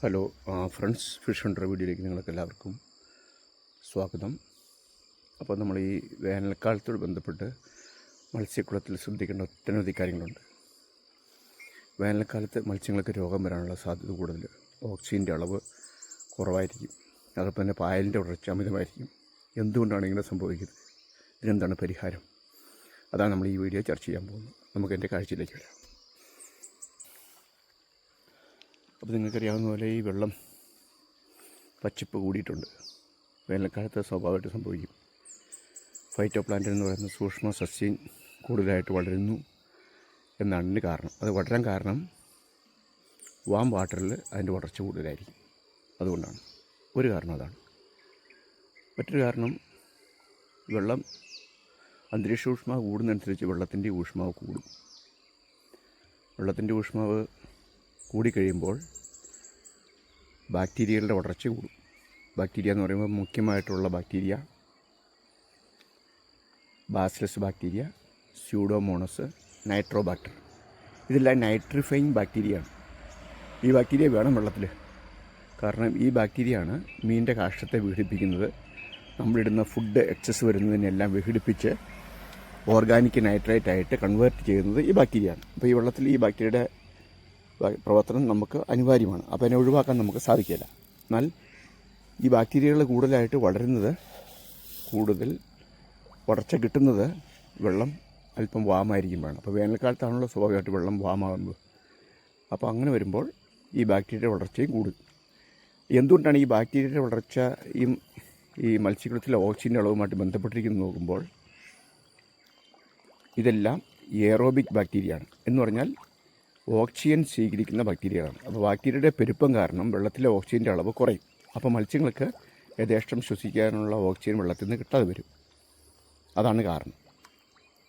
Hello friends fish Hunter വീഡിയോയിലേക്ക് നിങ്ങൾക്ക് എല്ലാവർക്കും സ്വാഗതം. അപ്പോൾ നമ്മൾ ഈ വേനൽക്കാലത്തോട് ബന്ധപ്പെട്ട് മത്സ്യക്കുളത്തിൽ ശ്രദ്ധിക്കേണ്ട ഒട്ടനവധി കാര്യങ്ങളുണ്ട്. വേനൽക്കാലത്ത് മത്സ്യങ്ങൾക്ക് രോഗം വരാനുള്ള സാധ്യത കൂടുതൽ. ഓക്സിജന്റെ അളവ് കുറവായിരിക്കും. അതോടൊപ്പം തന്നെ പായലിന്റെ വളർച്ച അമിതമായിരിക്കും. എന്തുകൊണ്ടാണ് ഇങ്ങനെ സംഭവിക്കുന്നത്? ഇതിനെന്താണ് പരിഹാരം? അതാണ് നമ്മൾ ഈ വീഡിയോ ചർച്ച ചെയ്യാൻ പോകുന്നത്. നമുക്ക് എന്റെ കാഴ്ചയിലേക്ക് വരാം. അപ്പോൾ നിങ്ങൾക്കറിയാവുന്ന പോലെ ഈ വെള്ളം പച്ചിപ്പ് കൂടിയിട്ടുണ്ട്. വേനൽക്കാലത്ത് സ്വാഭാവികമായിട്ട് സംഭവിക്കും. ഫൈറ്റോ പ്ലാന്റ് എന്ന് പറയുന്ന സൂക്ഷ്മ സസ്യം കൂടുതലായിട്ട് വളരുന്നു എന്നാണ് ഇതിന്റെ കാരണം. അത് വളരാൻ കാരണം വാം വാട്ടറിൽ അതിന്റെ വളർച്ച കൂടുതലായിരിക്കും. അതുകൊണ്ടാണ്. ഒരു കാരണം അതാണ്. മറ്റൊരു കാരണം വെള്ളം അന്തരീക്ഷ ഊഷ്മാവ് കൂടുന്നതനുസരിച്ച് വെള്ളത്തിന്റെ ഊഷ്മാവ് കൂടും. വെള്ളത്തിന്റെ ഊഷ്മാവ് കൂടിക്കഴിയുമ്പോൾ ബാക്ടീരിയകളുടെ വളർച്ച കൂടും. ബാക്ടീരിയ എന്ന് പറയുമ്പോൾ മുഖ്യമായിട്ടുള്ള bacteria bacillus bacteria pseudomonas nitrobacter. ഇതെല്ലാം നൈട്രിഫൈങ് ബാക്ടീരിയയാണ്. ഈ ബാക്ടീരിയ വേണം വെള്ളത്തിൽ. കാരണം ഈ ബാക്ടീരിയയാണ് മീനിന്റെ കാഷ്ടത്തെ വിഘടിപ്പിക്കുന്നത്. നമ്മളിടുന്ന ഫുഡ് എക്സസ് വരുന്നതിനെല്ലാം വിഘടിപ്പിച്ച് ഓർഗാനിക് നൈട്രേറ്റ് ആയിട്ട് കൺവേർട്ട് ചെയ്യുന്നത് ഈ ബാക്ടീരിയയാണ്. അപ്പോൾ ഈ വെള്ളത്തിൽ ഈ ബാക്ടീരിയയുടെ പ്രവർത്തനം നമുക്ക് അനിവാര്യമാണ്. അപ്പോൾ അതിനെ ഒഴിവാക്കാൻ നമുക്ക് സാധിക്കില്ല. എന്നാൽ ഈ ബാക്ടീരിയകൾ കൂടുതലായിട്ട് വളരുന്നത് കൂടുതൽ വളർച്ച കിട്ടുന്നത് വെള്ളം അല്പം വാമായിരിക്കും വേണം. അപ്പോൾ വേനൽക്കാലത്താണല്ലോ സ്വാഭാവികമായിട്ട് വെള്ളം വാമാകുന്നത്. അപ്പോൾ അങ്ങനെ വരുമ്പോൾ ഈ ബാക്ടീരിയയുടെ വളർച്ചയും കൂടും. എന്തുകൊണ്ടാണ് ഈ ബാക്ടീരിയയുടെ വളർച്ച ഈ ഈ മത്സ്യക്കുളത്തിലെ ഓക്സിജന്റെ അളവുമായിട്ട് ബന്ധപ്പെട്ടിരിക്കുന്നത് നോക്കുമ്പോൾ ഇതെല്ലാം എയറോബിക് ബാക്ടീരിയയാണ്. എന്ന് പറഞ്ഞാൽ ഓക്സിജൻ സ്വീകരിക്കുന്ന ബാക്ടീരിയകളാണ് അപ്പോൾ ബാക്ടീരിയയുടെ പെരുപ്പം കാരണം വെള്ളത്തിലെ ഓക്സിജന്റെ അളവ് കുറയും. അപ്പോൾ മത്സ്യങ്ങൾക്ക് യഥേഷ്ടം ശ്വസിക്കാനുള്ള ഓക്സിജൻ വെള്ളത്തിൽ നിന്ന് കിട്ടാതെ വരും. അതാണ് കാരണം.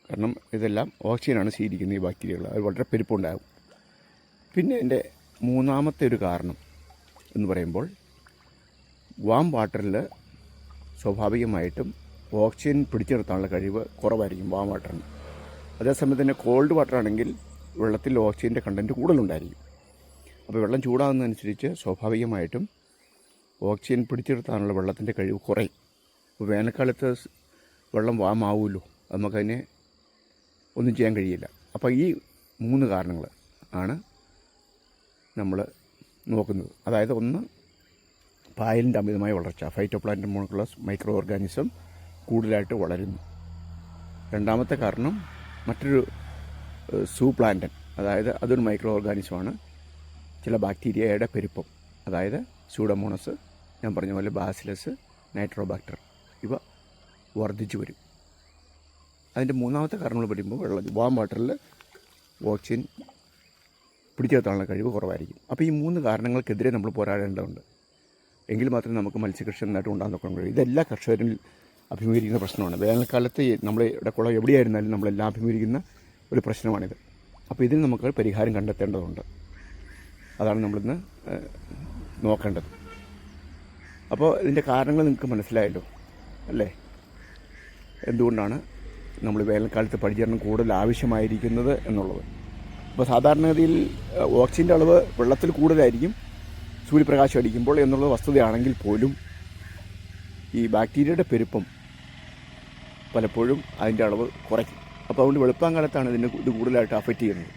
കാരണം ഇതെല്ലാം ഓക്സിജനാണ് സ്വീകരിക്കുന്നത് ഈ ബാക്ടീരിയകൾ അത് വളരെ പെരുപ്പമുണ്ടാകും. പിന്നെ എന്റെ മൂന്നാമത്തെ ഒരു കാരണം എന്ന് പറയുമ്പോൾ വാം വാട്ടറിൽ സ്വാഭാവികമായിട്ടും ഓക്സിജൻ പിടിച്ചു നിർത്താനുള്ള കഴിവ് കുറവായിരിക്കും വാം വാട്ടറിന് അതേസമയം തന്നെ കോൾഡ് വാട്ടർ ആണെങ്കിൽ വെള്ളത്തിൽ ഓക്സിജന്റെ കണ്ടന്റ് കൂടുതലുണ്ടായിരിക്കും. അപ്പോൾ വെള്ളം ചൂടാകുന്നതനുസരിച്ച് സ്വാഭാവികമായിട്ടും ഓക്സിജൻ പിടിച്ചെടുത്താനുള്ള വെള്ളത്തിന്റെ കഴിവ് കുറയും. അപ്പോൾ വേനൽക്കാലത്ത് വെള്ളം വാമാവുമല്ലോ. നമുക്കതിനെ ഒന്നും ചെയ്യാൻ കഴിയില്ല. അപ്പോൾ ഈ മൂന്ന് കാരണങ്ങൾ ആണ് നമ്മൾ നോക്കുന്നത്. അതായത് ഒന്ന് പായലിന്റെ അമിതമായ വളർച്ച. ഫൈറ്റോപ്ലാന്റ് മോണുക്കുലസ് മൈക്രോ ഓർഗാനിസം കൂടുതലായിട്ട് വളരുന്നു. രണ്ടാമത്തെ കാരണം മറ്റൊരു സൂ പ്ലാന്റൻ അതായത് അതൊരു മൈക്രോ ഓർഗാനിസമാണ് ചില ബാക്ടീരിയയുടെ പെരുപ്പം അതായത് സൂഡമോണസ് ഞാൻ പറഞ്ഞ പോലെ ബാസിലസ് നൈട്രോബാക്ടർ ഇവ വർദ്ധിച്ചു വരും. അതിന്റെ മൂന്നാമത്തെ കാരണങ്ങൾ പറയുമ്പോൾ വെള്ളം വാം വാട്ടറിൽ ഓക്സിജൻ പിടിച്ചെടുത്താനുള്ള കഴിവ് കുറവായിരിക്കും. അപ്പോൾ ഈ മൂന്ന് കാരണങ്ങൾക്കെതിരെ നമ്മൾ പോരാടേണ്ടതുണ്ട്. എങ്കിൽ മാത്രമേ നമുക്ക് മത്സ്യകൃഷി നന്നായിട്ട് ഉണ്ടാകാൻ കഴിയും. ഇതെല്ലാ കർഷകരിൽ അഭിമുഖീകരിക്കുന്ന പ്രശ്നമാണ്. വേനൽക്കാലത്ത് നമ്മൾ ഇവിടെ കുളം എവിടെയായിരുന്നാലും നമ്മളെല്ലാം അഭിമുഖീകരിക്കുന്ന ഒരു പ്രശ്നമാണിത്. അപ്പോൾ ഇതിന് നമുക്ക് പരിഹാരം കണ്ടെത്തേണ്ടതുണ്ട്. അതാണ് നമ്മളിന്ന് നോക്കേണ്ടത്. അപ്പോൾ ഇതിന്റെ കാരണങ്ങൾ നിങ്ങൾക്ക് മനസ്സിലായല്ലോ അല്ലേ? എന്തുകൊണ്ടാണ് നമ്മൾ വേനൽക്കാലത്ത് പരിചരണം കൂടുതൽ ആവശ്യമായിരിക്കുന്നത് എന്നുള്ളത്? അപ്പോൾ സാധാരണഗതിയിൽ ഓക്സിജന്റെ അളവ് വെള്ളത്തിൽ കൂടുതലായിരിക്കും സൂര്യപ്രകാശം അടിക്കുമ്പോൾ എന്നുള്ള വസ്തുതയാണെങ്കിൽ പോലും ഈ ബാക്ടീരിയയുടെ പെരുപ്പം പലപ്പോഴും അതിന്റെ അളവ് കുറയ്ക്കും. അപ്പോൾ അതുകൊണ്ട് വെളുപ്പാങ്കാലത്താണ് ഇതിന് ഇത് കൂടുതലായിട്ട് അഫക്റ്റ് ചെയ്യുന്നത്.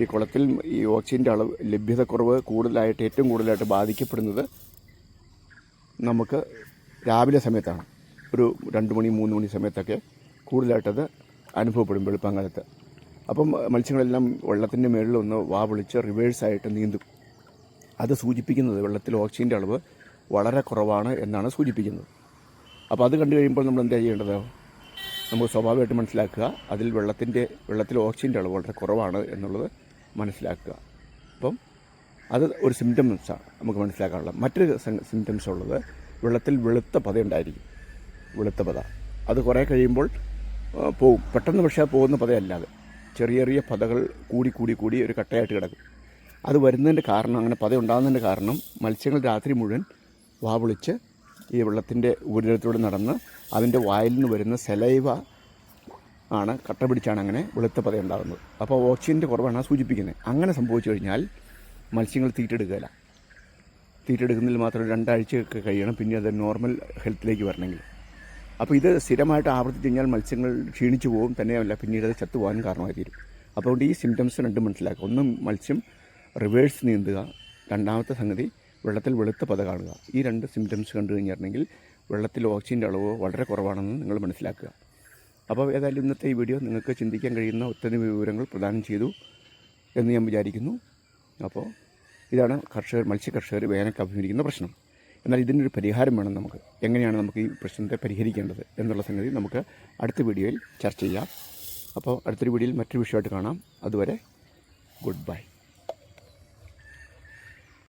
ഈ കുളത്തിൽ ഈ ഓക്സിജന്റെ അളവ് ലഭ്യതക്കുറവ് കൂടുതലായിട്ട് ഏറ്റവും കൂടുതലായിട്ട് ബാധിക്കപ്പെടുന്നത് നമുക്ക് രാവിലെ സമയത്താണ്. ഒരു രണ്ട് മണി മൂന്ന് മണി സമയത്തൊക്കെ കൂടുതലായിട്ടത് അനുഭവപ്പെടും വെളുപ്പാങ്കാലത്ത്. അപ്പം മത്സ്യങ്ങളെല്ലാം വെള്ളത്തിന്റെ മുകളിൽ ഒന്ന് വാ വിളിച്ച് റിവേഴ്സായിട്ട് നീന്തും. അത് സൂചിപ്പിക്കുന്നത് വെള്ളത്തിൽ ഓക്സിജന്റെ അളവ് വളരെ കുറവാണ് എന്നാണ് സൂചിപ്പിക്കുന്നത്. അപ്പോൾ അത് കണ്ടു കഴിയുമ്പോൾ നമ്മൾ എന്താ ചെയ്യേണ്ടത്? നമുക്ക് സ്വാഭാവികമായിട്ട് മനസ്സിലാക്കുക. അതിൽ വെള്ളത്തിന്റെ വെള്ളത്തിൽ ഓക്സിജന്റെ അളവ് വളരെ കുറവാണ് എന്നുള്ളത് മനസ്സിലാക്കുക. അപ്പം അത് ഒരു സിംറ്റംസാണ് നമുക്ക് മനസ്സിലാക്കാനുള്ളത്. മറ്റൊരു സിംറ്റംസ് ഉള്ളത് വെള്ളത്തിൽ വെളുത്ത പത ഉണ്ടായിരിക്കും. വെളുത്ത പത. അത് കുറേ കഴിയുമ്പോൾ പോവും. പെട്ടെന്ന് പക്ഷേ പോകുന്ന പതയല്ലാതെ ചെറിയ ചെറിയ പതകൾ കൂടി കൂടി കൂടി ഒരു കട്ടയായിട്ട് കിടക്കും. അത് വരുന്നതിന്റെ കാരണം അങ്ങനെ പത ഉണ്ടാകുന്നതിന്റെ കാരണം മത്സ്യങ്ങൾ രാത്രി മുഴുവൻ വാ വിളിച്ച് ഈ വെള്ളത്തിന്റെ ഉപരിതലത്തിലൂടെ നടന്ന് അതിന്റെ വായിൽ നിന്ന് വരുന്ന സെലൈവ ആണ് കട്ട പിടിച്ചാണ് അങ്ങനെ വെളുത്ത പത ഉണ്ടാകുന്നത്. അപ്പോൾ ഓക്സിജന്റെ കുറവാണ് സൂചിപ്പിക്കുന്നത്. അങ്ങനെ സംഭവിച്ചു കഴിഞ്ഞാൽ മത്സ്യങ്ങൾ തീറ്റെടുക്കുകയില്ല. തീറ്റെടുക്കുന്നതിൽ മാത്രം രണ്ടാഴ്ചയൊക്കെ കഴിയണം. പിന്നെ അത് നോർമൽ ഹെൽത്തിലേക്ക് വരണമെങ്കിൽ. അപ്പോൾ ഇത് സ്ഥിരമായിട്ട് ആവർത്തിച്ച് കഴിഞ്ഞാൽ മത്സ്യങ്ങൾ ക്ഷീണിച്ചു പോകും. തന്നെയല്ല പിന്നീട് അത് ചത്തുപോകാനും കാരണമായി തീരും അപ്പോൾ ഈ സിംറ്റംസ് രണ്ടും മനസ്സിലാക്കുക. ഒന്ന് മത്സ്യം റിവേഴ്സ് നീന്തുക. രണ്ടാമത്തെ സംഗതി വെള്ളത്തിൽ വെളുത്ത പത കാണുക. ഈ രണ്ട് സിംറ്റംസ് കണ്ടു കഴിഞ്ഞിട്ടുണ്ടെങ്കിൽ വെള്ളത്തിൽ ഓക്സിജന്റെ അളവ് വളരെ കുറവാണെന്ന് നിങ്ങൾ മനസ്സിലാക്കുക. അപ്പോൾ ഏതായാലും ഇന്നത്തെ ഈ വീഡിയോ നിങ്ങൾക്ക് ചിന്തിക്കാൻ കഴിയുന്ന ഒത്തിരി വിവരങ്ങൾ പ്രദാനം ചെയ്തു എന്ന് ഞാൻ വിചാരിക്കുന്നു. അപ്പോൾ ഇതാണ് കർഷകർ മത്സ്യ കർഷകർ വേനൽക്ക് അഭിമുഖീകരിക്കുന്ന പ്രശ്നം. എന്നാൽ ഇതിനൊരു പരിഹാരം വേണം നമുക്ക്. എങ്ങനെയാണ് നമുക്ക് ഈ പ്രശ്നത്തെ പരിഹരിക്കേണ്ടത് എന്നുള്ള സംഗതി നമുക്ക് അടുത്ത വീഡിയോയിൽ ചർച്ച ചെയ്യാം. അപ്പോൾ അടുത്തൊരു വീഡിയോയിൽ മറ്റൊരു വിഷയമായിട്ട് കാണാം. അതുവരെ ഗുഡ് ബൈ.